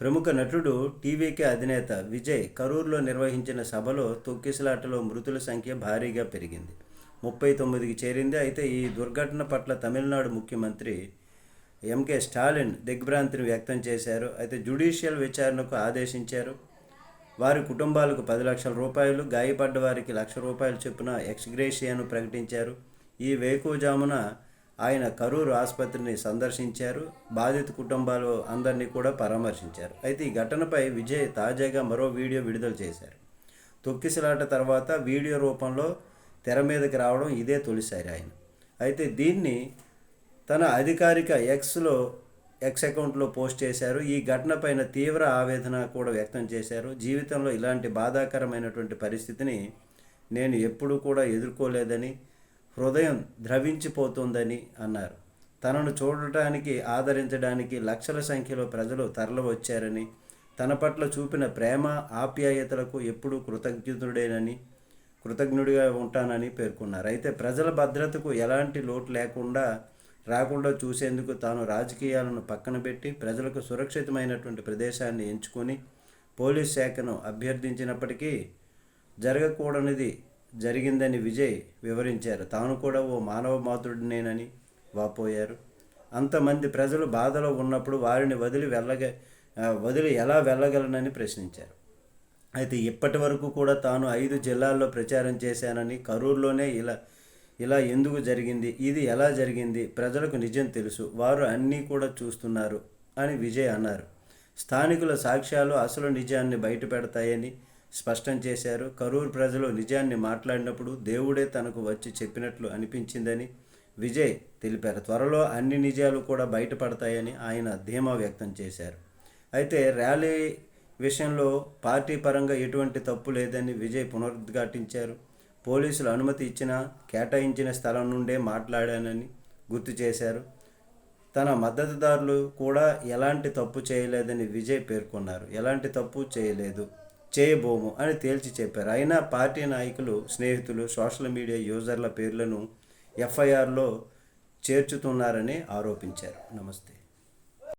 ప్రముఖ నటుడు టీవీకే అధినేత విజయ్ కరూర్లో నిర్వహించిన సభలో తొక్కిసలాటలో మృతుల సంఖ్య భారీగా పెరిగింది. ముప్పై తొమ్మిదికి చేరింది. అయితే ఈ దుర్ఘటన పట్ల తమిళనాడు ముఖ్యమంత్రి ఎంకే స్టాలిన్ దిగ్భ్రాంతిని వ్యక్తం చేశారు. అయితే జ్యుడిషియల్ విచారణకు ఆదేశించారు. వారి కుటుంబాలకు పది లక్షల రూపాయలు గాయపడ్డ వారికి లక్ష రూపాయలు చొప్పున ఎక్స్గ్రేషియాను ప్రకటించారు. ఈ వేకువజామున ఆయన కరూరు ఆసుపత్రిని సందర్శించారు. బాధిత కుటుంబాలు అందరినీ కూడా పరామర్శించారు. అయితే ఈ ఘటనపై విజయ్ తాజాగా మరో వీడియో విడుదల చేశారు. తొక్కిసలాట తర్వాత వీడియో రూపంలో తెర మీదకి రావడం ఇదే తొలిసారి ఆయన. అయితే దీన్ని తన అధికారిక ఎక్స్లో ఎక్స్ అకౌంట్లో పోస్ట్ చేశారు. ఈ ఘటనపైన తీవ్ర ఆవేదన కూడా వ్యక్తం చేశారు. జీవితంలో ఇలాంటి బాధాకరమైనటువంటి పరిస్థితిని నేను ఎప్పుడూ కూడా ఎదుర్కోలేదని హృదయం ద్రవించిపోతుందని అన్నారు. తనను చూడటానికి ఆదరించడానికి లక్షల సంఖ్యలో ప్రజలు తరలివచ్చారని తన పట్ల చూపిన ప్రేమ ఆప్యాయతలకు ఎప్పుడూ కృతజ్ఞుడేనని కృతజ్ఞుడిగా ఉంటానని పేర్కొన్నారు. అయితే ప్రజల భద్రతకు ఎలాంటి లోటు లేకుండా రాకుండా చూసేందుకు తాను రాజకీయాలను పక్కన పెట్టి ప్రజలకు సురక్షితమైనటువంటి ప్రదేశాన్ని ఎంచుకొని పోలీస్ శాఖను అభ్యర్థించినప్పటికీ జరగకూడనిది జరిగిందని విజయ్ వివరించారు. తాను కూడా ఓ మానవ మాతృడినేనని వాపోయారు. అంతమంది ప్రజలు బాధలో ఉన్నప్పుడు వారిని వదిలి వెళ్ళగ వదిలి ఎలా వెళ్ళగలనని ప్రశ్నించారు. అయితే ఇప్పటి వరకు కూడా తాను ఐదు జిల్లాల్లో ప్రచారం చేశానని కరూరులోనే ఇలా ఇలా ఎందుకు జరిగింది ఇది ఎలా జరిగింది ప్రజలకు నిజం తెలుసు వారు అన్నీ కూడా చూస్తున్నారు అని విజయ్ అన్నారు. స్థానికుల సాక్ష్యాలు అసలు నిజాన్ని బయటపెడతాయని స్పష్టం చేశారు. కరూరు ప్రజలు నిజాన్ని మాట్లాడినప్పుడు దేవుడే తనకు వచ్చి చెప్పినట్లు అనిపించిందని విజయ్ తెలిపారు. త్వరలో అన్ని నిజాలు కూడా బయటపడతాయని ఆయన ధీమా వ్యక్తం చేశారు. అయితే ర్యాలీ విషయంలో పార్టీ పరంగా ఎటువంటి తప్పు లేదని విజయ్ పునరుద్ఘాటించారు. పోలీసులు అనుమతి ఇచ్చిన కేటాయించిన స్థలం నుండే మాట్లాడానని గుర్తు చేశారు. తన మద్దతుదారులు కూడా ఎలాంటి తప్పు చేయలేదని విజయ్ పేర్కొన్నారు. ఎలాంటి తప్పు చేయలేదు. చేయబోము అని తేల్చి చెప్పారు. అయినా పార్టీ నాయకులు స్నేహితులు సోషల్ మీడియా యూజర్ల పేర్లను ఎఫ్ఐఆర్లో చేర్చుతున్నారని ఆరోపించారు. నమస్తే.